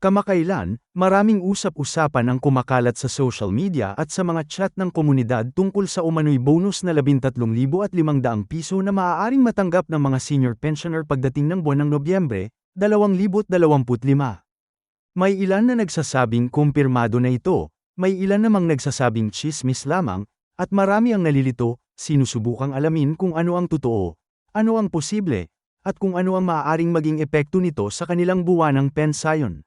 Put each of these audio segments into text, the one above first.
Kamakailan, maraming usap-usapan ang kumakalat sa social media at sa mga chat ng komunidad tungkol sa umano'y bonus na 13,500 piso na maaaring matanggap ng mga senior pensioner pagdating ng buwan ng Nobyembre, 2025. May ilan na nagsasabing kumpirmado na ito, may ilan namang nagsasabing chismis lamang, at marami ang nalilito, sinusubukang alamin kung ano ang totoo, ano ang posible, at kung ano ang maaaring maging epekto nito sa kanilang buwanang pensayon.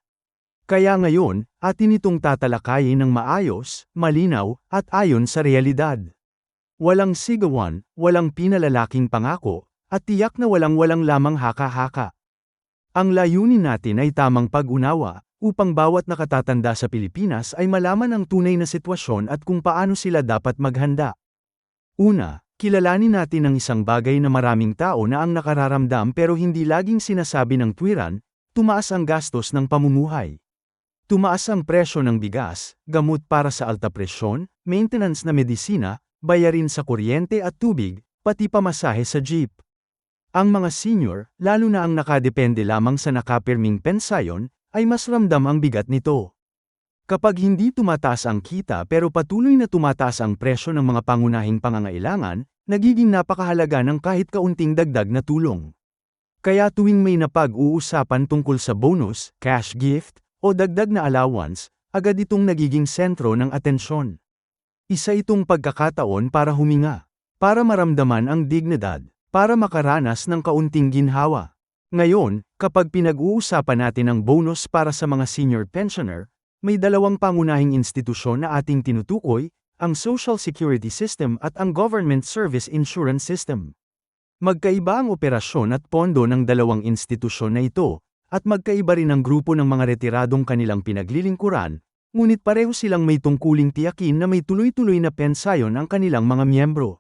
Kaya ngayon, atin itong tatalakayin ng maayos, malinaw, at ayon sa realidad. Walang sigawan, walang pinalalaking pangako, at tiyak na walang-walang lamang haka-haka. Ang layunin natin ay tamang pag-unawa, upang bawat nakatatanda sa Pilipinas ay malaman ang tunay na sitwasyon at kung paano sila dapat maghanda. Una, kilalanin natin ang isang bagay na maraming tao na ang nakararamdam pero hindi laging sinasabi ng tuwiran, tumaas ang gastos ng pamumuhay. Tumaas ang presyo ng bigas, gamot para sa alta presyon, maintenance na medisina, bayarin sa kuryente at tubig, pati pamasahe sa jeep. Ang mga senior, lalo na ang nakadepende lamang sa nakapirming pensayon, ay mas ramdam ang bigat nito. Kapag hindi tumataas ang kita pero patuloy na tumataas ang presyo ng mga pangunahing pangangailangan, nagiging napakahalaga ng kahit kaunting dagdag na tulong. Kaya tuwing may napag-uusapan tungkol sa bonus, cash gift, o dagdag na allowance, agad itong nagiging sentro ng atensyon. Isa itong pagkakataon para huminga, para maramdaman ang dignidad, para makaranas ng kaunting ginhawa. Ngayon, kapag pinag-uusapan natin ang bonus para sa mga senior pensioner, may dalawang pangunahing institusyon na ating tinutukoy, ang Social Security System at ang Government Service Insurance System. Magkaiba ang operasyon at pondo ng dalawang institusyon na ito, at magkaiba rin ang grupo ng mga retiradong kanilang pinaglilingkuran, ngunit pareho silang may tungkuling tiyakin na may tuloy-tuloy na pensayon ang kanilang mga miyembro.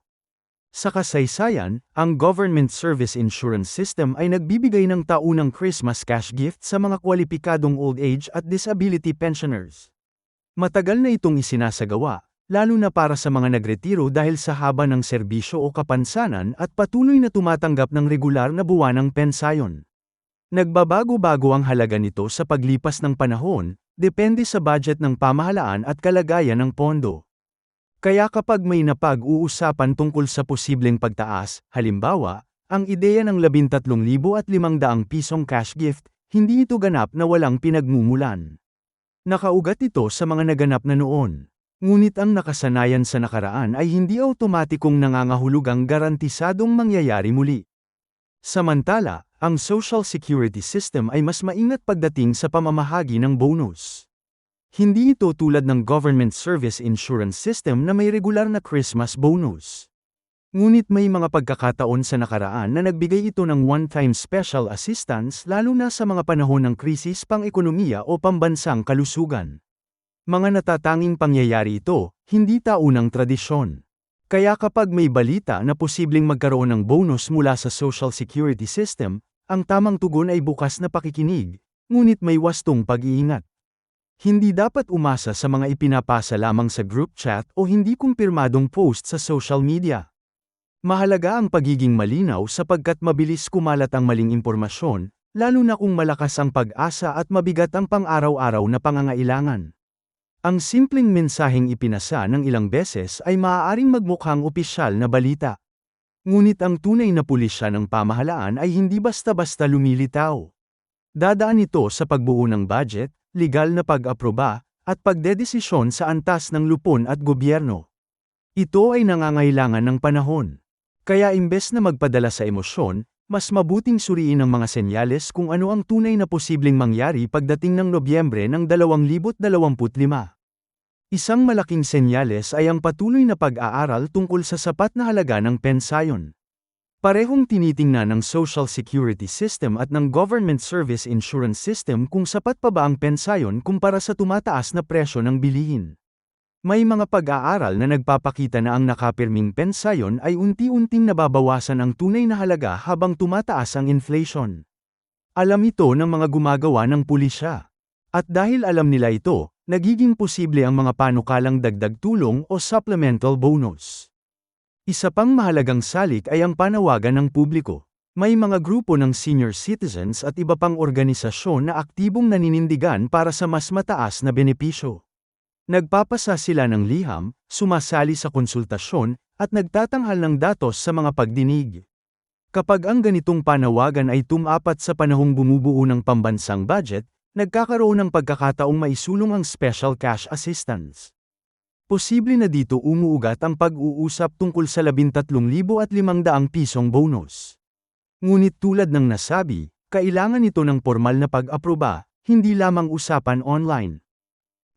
Sa kasaysayan, ang Government Service Insurance System ay nagbibigay ng taunang Christmas cash gift sa mga kwalipikadong old age at disability pensioners. Matagal na itong isinasagawa, lalo na para sa mga nagretiro dahil sa haba ng serbisyo o kapansanan at patuloy na tumatanggap ng regular na buwanang pensayon. Nagbabago-bago ang halaga nito sa paglipas ng panahon, depende sa budget ng pamahalaan at kalagayan ng pondo. Kaya kapag may napag-uusapan tungkol sa posibleng pagtaas, halimbawa, ang ideya ng 13,500 pisong cash gift, hindi ito ganap na walang pinagmumulan. Nakaugat ito sa mga naganap na noon. Ngunit ang nakasanayan sa nakaraan ay hindi automatikong nangangahulugang garantisadong mangyayari muli. Samantala, ang Social Security System ay mas maingat pagdating sa pamamahagi ng bonus. Hindi ito tulad ng Government Service Insurance System na may regular na Christmas bonus. Ngunit may mga pagkakataon sa nakaraan na nagbigay ito ng one-time special assistance lalo na sa mga panahon ng krisis pang-ekonomiya o pambansang kalusugan. Mga natatanging pangyayari ito, hindi taunang tradisyon. Kaya kapag may balita na posibleng magkaroon ng bonus mula sa Social Security System, ang tamang tugon ay bukas na pakikinig, ngunit may wastong pag-iingat. Hindi dapat umasa sa mga ipinapasa lamang sa group chat o hindi kumpirmadong post sa social media. Mahalaga ang pagiging malinaw sapagkat mabilis kumalat ang maling impormasyon, lalo na kung malakas ang pag-asa at mabigat ang pang-araw-araw na pangangailangan. Ang simpleng mensaheng ipinasa ng ilang beses ay maaaring magmukhang opisyal na balita. Ngunit ang tunay na pulisya ng pamahalaan ay hindi basta-basta lumilitaw. Dadaan ito sa pagbuo ng budget, legal na pag-aproba, at pagdedesisyon sa antas ng lupon at gobyerno. Ito ay nangangailangan ng panahon. Kaya imbes na magpadala sa emosyon, mas mabuting suriin ang mga senyales kung ano ang tunay na posibleng mangyari pagdating ng Nobyembre ng 2025. Isang malaking senyales ay ang patuloy na pag-aaral tungkol sa sapat na halaga ng pensayon. Parehong tinitingnan ng Social Security System at ng Government Service Insurance System kung sapat pa ba ang pensayon kumpara sa tumataas na presyo ng bilihin. May mga pag-aaral na nagpapakita na ang nakapirming pensayon ay unti-unting nababawasan ang tunay na halaga habang tumataas ang inflation. Alam ito ng mga gumagawa ng pulisya. At dahil alam nila ito, nagiging posible ang mga panukalang dagdag tulong o supplemental bonus. Isa pang mahalagang salik ay ang panawagan ng publiko. May mga grupo ng senior citizens at iba pang organisasyon na aktibong naninindigan para sa mas mataas na benepisyo. Nagpapasa sila ng liham, sumasali sa konsultasyon, at nagtatanghal ng datos sa mga pagdinig. Kapag ang ganitong panawagan ay tumapat sa panahong bumubuo ng pambansang budget, nagkakaroon ng pagkakataong maisulong ang special cash assistance. Posible na dito umuugat ang pag-uusap tungkol sa 13,500 pisong bonus. Ngunit tulad ng nasabi, kailangan ito ng formal na pag-aproba, hindi lamang usapan online.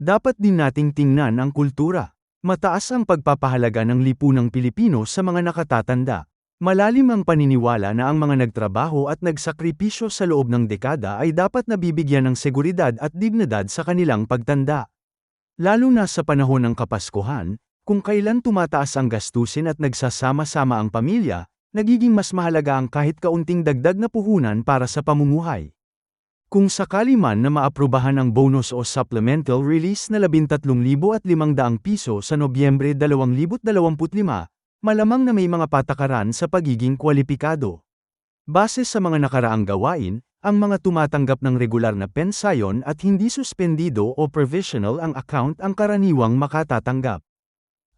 Dapat din nating tingnan ang kultura. Mataas ang pagpapahalaga ng lipunang Pilipino sa mga nakatatanda. Malalim ang paniniwala na ang mga nagtrabaho at nagsakripisyo sa loob ng dekada ay dapat nabibigyan ng seguridad at dignidad sa kanilang pagtanda. Lalo na sa panahon ng Kapaskuhan, kung kailan tumataas ang gastusin at nagsasama-sama ang pamilya, nagiging mas mahalaga ang kahit kaunting dagdag na puhunan para sa pamumuhay. Kung sakali man na maaprubahan ang bonus o supplemental release na 13,500 piso sa Nobyembre 2025, malamang na may mga patakaran sa pagiging kwalipikado. Base sa mga nakaraang gawain, ang mga tumatanggap ng regular na pensayon at hindi suspendido o provisional ang account ang karaniwang makatatanggap.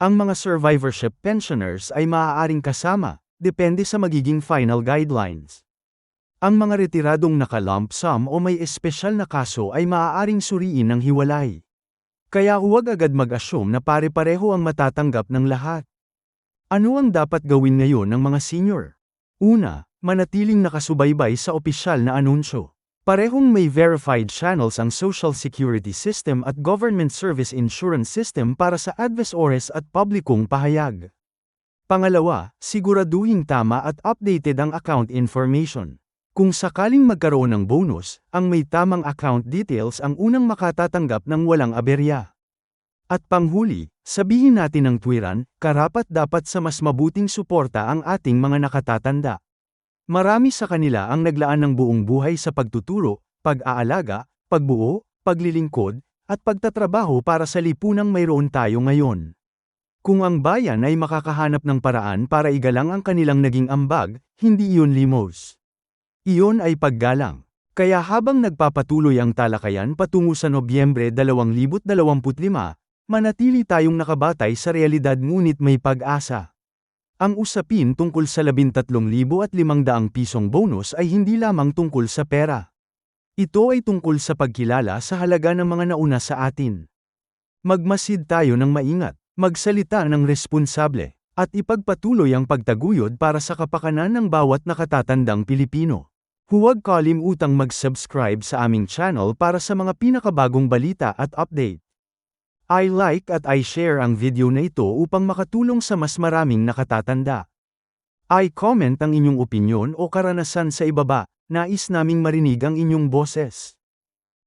Ang mga survivorship pensioners ay maaaring kasama, depende sa magiging final guidelines. Ang mga retiradong naka-lump sum o may espesyal na kaso ay maaaring suriin ng hiwalay. Kaya huwag agad mag-assume na pare-pareho ang matatanggap ng lahat. Ano ang dapat gawin ngayon ng mga senior? Una, manatiling nakasubaybay sa opisyal na anunsyo. Parehong may verified channels ang Social Security System at Government Service Insurance System para sa advisores at publikong pahayag. Pangalawa, siguraduhing tama at updated ang account information. Kung sakaling magkaroon ng bonus, ang may tamang account details ang unang makatatanggap ng walang aberya. At panghuli, sabihin natin ng tuwiran, karapat dapat sa mas mabuting suporta ang ating mga nakatatanda. Marami sa kanila ang naglaan ng buong buhay sa pagtuturo, pag-aalaga, pagbuo, paglilingkod, at pagtatrabaho para sa lipunang mayroon tayo ngayon. Kung ang bayan ay makakahanap ng paraan para igalang ang kanilang naging ambag, hindi iyon limos. Iyon ay paggalang. Kaya habang nagpapatuloy ang talakayan patungo sa Nobyembre 2025, manatili tayong nakabatay sa realidad ngunit may pag-asa. Ang usapin tungkol sa 13,500 pisong bonus ay hindi lamang tungkol sa pera. Ito ay tungkol sa pagkilala sa halaga ng mga nauna sa atin. Magmasid tayo ng maingat magsalita ng responsable, at ipagpatuloy ang pagtaguyod para sa kapakanan ng bawat nakatatandang Pilipino. Huwag kalimutang mag-subscribe sa aming channel para sa mga pinakabagong balita at update. I like at I share ang video na ito upang makatulong sa mas maraming nakatatanda. I comment ang inyong opinyon o karanasan sa ibaba, nais naming marinig ang inyong boses.